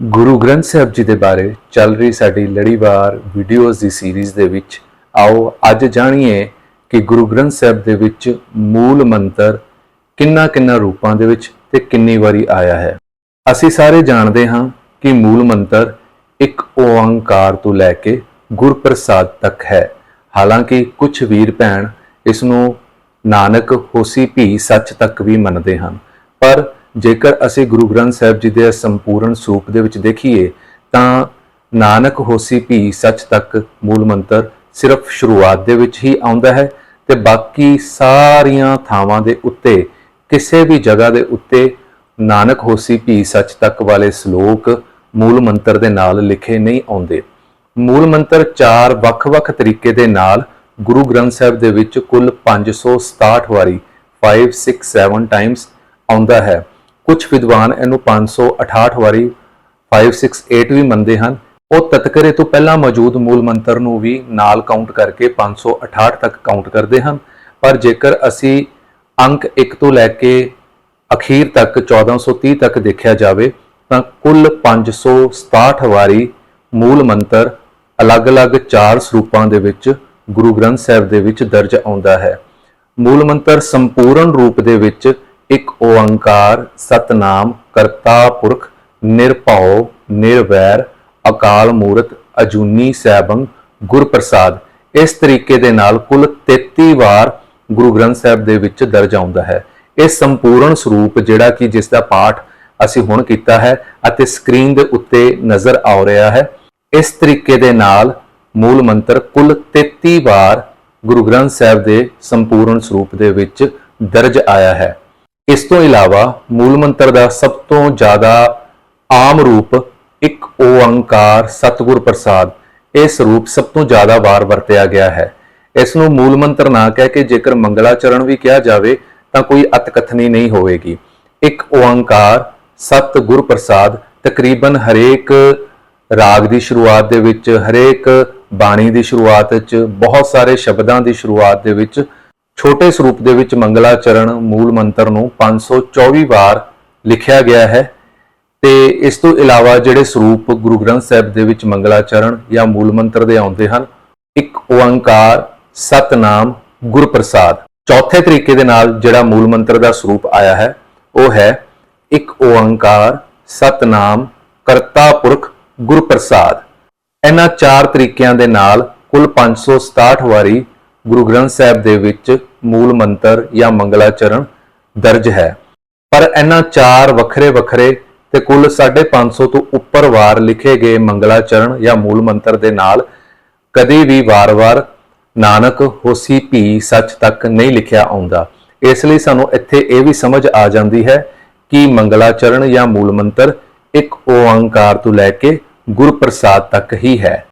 ਗੁਰੂ ਗ੍ਰੰਥ ਸਾਹਿਬ ਜੀ ਦੇ ਬਾਰੇ ਚੱਲ ਰਹੀ ਸਾਡੀ ਲੜੀਵਾਰ ਵੀਡੀਓਜ਼ ਦੀ ਸੀਰੀਜ਼ ਦੇ ਵਿੱਚ, ਆਓ ਅੱਜ ਜਾਣੀਏ ਕਿ ਗੁਰੂ ਗ੍ਰੰਥ ਸਾਹਿਬ ਦੇ ਵਿੱਚ ਮੂਲ ਮੰਤਰ ਕਿੰਨਾ ਕਿੰਨਾ ਰੂਪਾਂ ਦੇ ਵਿੱਚ ਤੇ ਕਿੰਨੀ ਵਾਰੀ ਆਇਆ ਹੈ। ਅਸੀਂ ਸਾਰੇ ਜਾਣਦੇ ਹਾਂ ਕਿ ਮੂਲ ਮੰਤਰ ਇੱਕ ਓੰਕਾਰ ਤੋਂ ਲੈ ਕੇ ਗੁਰਪ੍ਰਸਾਦ ਤੱਕ ਹੈ। ਹਾਲਾਂਕਿ ਕੁਝ ਵੀਰ ਭੈਣ ਇਸ ਨੂੰ ਨਾਨਕ ਹੋਸੀ ਭੀ ਸੱਚ ਤੱਕ ਵੀ ਮੰਨਦੇ ਹਨ। ਜੇਕਰ ਅਸੀਂ ਗੁਰੂ ਗ੍ਰੰਥ ਸਾਹਿਬ ਜੀ ਦੇ ਸੰਪੂਰਨ ਸੂਪ ਦੇ ਵਿੱਚ ਦੇਖੀਏ, ਤਾਂ ਨਾਨਕ ਹੋਸੀ ਭੀ ਸੱਚ ਤੱਕ ਮੂਲ ਮੰਤਰ ਸਿਰਫ ਸ਼ੁਰੂਆਤ ਦੇ ਵਿੱਚ ਹੀ ਆਉਂਦਾ ਹੈ ਤੇ ਬਾਕੀ ਸਾਰੀਆਂ ਥਾਵਾਂ ਦੇ ਉੱਤੇ, ਕਿਸੇ ਵੀ ਜਗ੍ਹਾ ਦੇ ਉੱਤੇ ਨਾਨਕ ਹੋਸੀ ਭੀ ਸੱਚ ਤੱਕ ਵਾਲੇ ਸ਼ਲੋਕ ਮੂਲ ਮੰਤਰ ਦੇ ਨਾਲ ਲਿਖੇ ਨਹੀਂ ਆਉਂਦੇ। ਮੂਲ ਮੰਤਰ ਚਾਰ ਵੱਖ-ਵੱਖ ਤਰੀਕੇ ਦੇ ਨਾਲ ਗੁਰੂ ਗ੍ਰੰਥ ਸਾਹਿਬ ਦੇ ਵਿੱਚ ਕੁੱਲ 567 ਵਾਰੀ 5 6 7 ਟਾਈਮਸ ਆਉਂਦਾ ਹੈ। ਕੁਝ ਵਿਦਵਾਨ ਇਹਨੂੰ 568 ਵਾਰੀ 5 6 8 ਵੀ ਮੰਨਦੇ ਹਨ। ਉਹ ਤਤਕਰੇ ਤੋਂ ਪਹਿਲਾਂ ਮੌਜੂਦ ਮੂਲ ਮੰਤਰ ਨੂੰ ਵੀ ਨਾਲ ਕਾਊਂਟ ਕਰਕੇ 568 ਤੱਕ ਕਾਊਂਟ ਕਰਦੇ ਹਨ। ਪਰ ਜੇਕਰ ਅਸੀਂ ਅੰਕ 1 ਤੋਂ ਲੈ ਕੇ ਅਖੀਰ ਤੱਕ 1430 ਤੱਕ ਦੇਖਿਆ ਜਾਵੇ, ਤਾਂ ਕੁੱਲ 567 ਵਾਰੀ ਮੂਲ ਮੰਤਰ ਅਲੱਗ-ਅਲੱਗ ਚਾਰ ਸਰੂਪਾਂ ਦੇ ਵਿੱਚ, ਗੁਰੂ ਗ੍ਰੰਥ ਸਾਹਿਬ ਦੇ ਵਿੱਚ ਦਰਜ ਆਉਂਦਾ ਹੈ। ਮੂਲ ਮੰਤਰ ਸੰਪੂਰਨ ਰੂਪ ਦੇ ਵਿੱਚ ਇੱਕ ਓੰਕਾਰ ਸਤਨਾਮ, ਕਰਤਾ ਪੁਰਖ, ਨਿਰਭਉ, ਨਿਰਵੈਰ, ਅਕਾਲ ਮੂਰਤ, ਅਜੂਨੀ ਸੈਭੰ, ਗੁਰਪ੍ਰਸਾਦ। ਇਸ ਤਰੀਕੇ ਦੇ ਨਾਲ ਕੁੱਲ 33 ਵਾਰ ਗੁਰੂ ਗ੍ਰੰਥ ਸਾਹਿਬ ਦੇ ਵਿੱਚ ਦਰਜ ਆਉਂਦਾ ਹੈ। ਇਹ ਸੰਪੂਰਨ ਸਰੂਪ ਜਿਹੜਾ ਕਿ ਜਿਸ ਦਾ ਪਾਠ ਅਸੀਂ ਹੁਣ ਕੀਤਾ ਹੈ ਅਤੇ ਸਕਰੀਨ ਦੇ ਉੱਤੇ ਨਜ਼ਰ ਆ ਰਿਹਾ ਹੈ। ਇਸ ਤਰੀਕੇ ਦੇ ਨਾਲ ਮੂਲ ਮੰਤਰ ਕੁੱਲ 33 ਵਾਰ ਗੁਰੂ ਗ੍ਰੰਥ ਸਾਹਿਬ ਦੇ ਸੰਪੂਰਨ ਸਰੂਪ ਦੇ ਵਿੱਚ ਦਰਜ ਆਇਆ ਹੈ। ਇਸ ਤੋਂ ਇਲਾਵਾ ਮੂਲ ਮੰਤਰ ਦਾ ਸਭ ਤੋਂ ਜ਼ਿਆਦਾ ਆਮ ਰੂਪ ਇੱਕ ਓੰਕਾਰ ਸਤਿਗੁਰ ਪ੍ਰਸਾਦ ਇਹ ਸਰੂਪ ਸਭ ਤੋਂ ਜ਼ਿਆਦਾ ਵਾਰ ਵਰਤਿਆ ਗਿਆ ਹੈ। ਇਸ ਨੂੰ ਮੂਲ ਮੰਤਰ ਨਾ ਕਹਿ ਕੇ ਜੇਕਰ ਮੰਗਲਾਚਰਨ ਵੀ ਕਿਹਾ ਜਾਵੇ ਤਾਂ ਕੋਈ ਅਤਕਥਨੀ ਨਹੀਂ ਹੋਵੇਗੀ। ਇੱਕ ਓੰਕਾਰ ਸਤਿਗੁਰ ਪ੍ਰਸਾਦ ਤਕਰੀਬਨ ਹਰੇਕ ਰਾਗ ਦੀ ਸ਼ੁਰੂਆਤ ਦੇ ਵਿੱਚ, ਹਰੇਕ ਬਾਣੀ ਦੀ ਸ਼ੁਰੂਆਤ ਵਿੱਚ, ਬਹੁਤ ਸਾਰੇ ਸ਼ਬਦਾਂ ਦੀ ਸ਼ੁਰੂਆਤ ਦੇ ਵਿੱਚ ਛੋਟੇ ਸਰੂਪ ਦੇ ਵਿੱਚ ਮੰਗਲਾਚਰਨ ਮੂਲ ਮੰਤਰ ਨੂੰ 524 ਵਾਰ ਲਿਖਿਆ ਗਿਆ ਹੈ ਤੇ ਇਸ ਤੋਂ ਇਲਾਵਾ ਜਿਹੜੇ ਸਰੂਪ ਗੁਰੂ ਗ੍ਰੰਥ ਸਾਹਿਬ ਦੇ ਵਿੱਚ ਮੰਗਲਾਚਰਨ ਜਾਂ ਮੂਲ ਮੰਤਰ ਦੇ ਆਉਂਦੇ ਹਨ, ਇੱਕ ਓੰਕਾਰ, ਸਤਨਾਮ, ਗੁਰਪ੍ਰਸਾਦ। ਚੌਥੇ ਤਰੀਕੇ ਦੇ ਨਾਲ ਜਿਹੜਾ ਮੂਲ ਮੰਤਰ ਦਾ ਸਰੂਪ ਆਇਆ ਹੈ, ਉਹ ਹੈ ਇੱਕ ਓੰਕਾਰ, ਸਤਨਾਮ, ਕਰਤਾ ਪੁਰਖ, ਗੁਰਪ੍ਰਸਾਦ। ਇਹਨਾਂ ਚਾਰ ਤਰੀਕਿਆਂ ਦੇ ਨਾਲ ਕੁੱਲ 567 ਵਾਰੀ ਗੁਰੂ ਗ੍ਰੰਥ ਸਾਹਿਬ ਦੇ ਵਿੱਚ ਮੂਲ ਮੰਤਰ ਜਾਂ ਮੰਗਲਾਚਰਨ ਦਰਜ ਹੈ। ਪਰ ਇਹਨਾਂ ਚਾਰ ਵੱਖਰੇ ਵੱਖਰੇ ਤੇ ਕੁੱਲ 550 ਤੋਂ ਉੱਪਰ ਵਾਰ ਲਿਖੇ ਗਏ ਮੰਗਲਾਚਰਨ ਜਾਂ ਮੂਲ ਮੰਤਰ ਦੇ ਨਾਲ ਕਦੇ ਵੀ ਵਾਰ-ਵਾਰ ਨਾਨਕ ਹੋਸੀ ਭੀ ਸੱਚ ਤੱਕ ਨਹੀਂ ਲਿਖਿਆ ਆਉਂਦਾ। ਇਸ ਲਈ ਸਾਨੂੰ ਇੱਥੇ ਇਹ ਵੀ ਸਮਝ ਆ ਜਾਂਦੀ ਹੈ ਕਿ ਮੰਗਲਾਚਰਨ ਜਾਂ ਮੂਲ ਮੰਤਰ ਇੱਕ ਓੰਕਾਰ ਤੋਂ ਲੈ ਕੇ ਗੁਰਪ੍ਰਸਾਦ ਤੱਕ ਹੀ ਹੈ।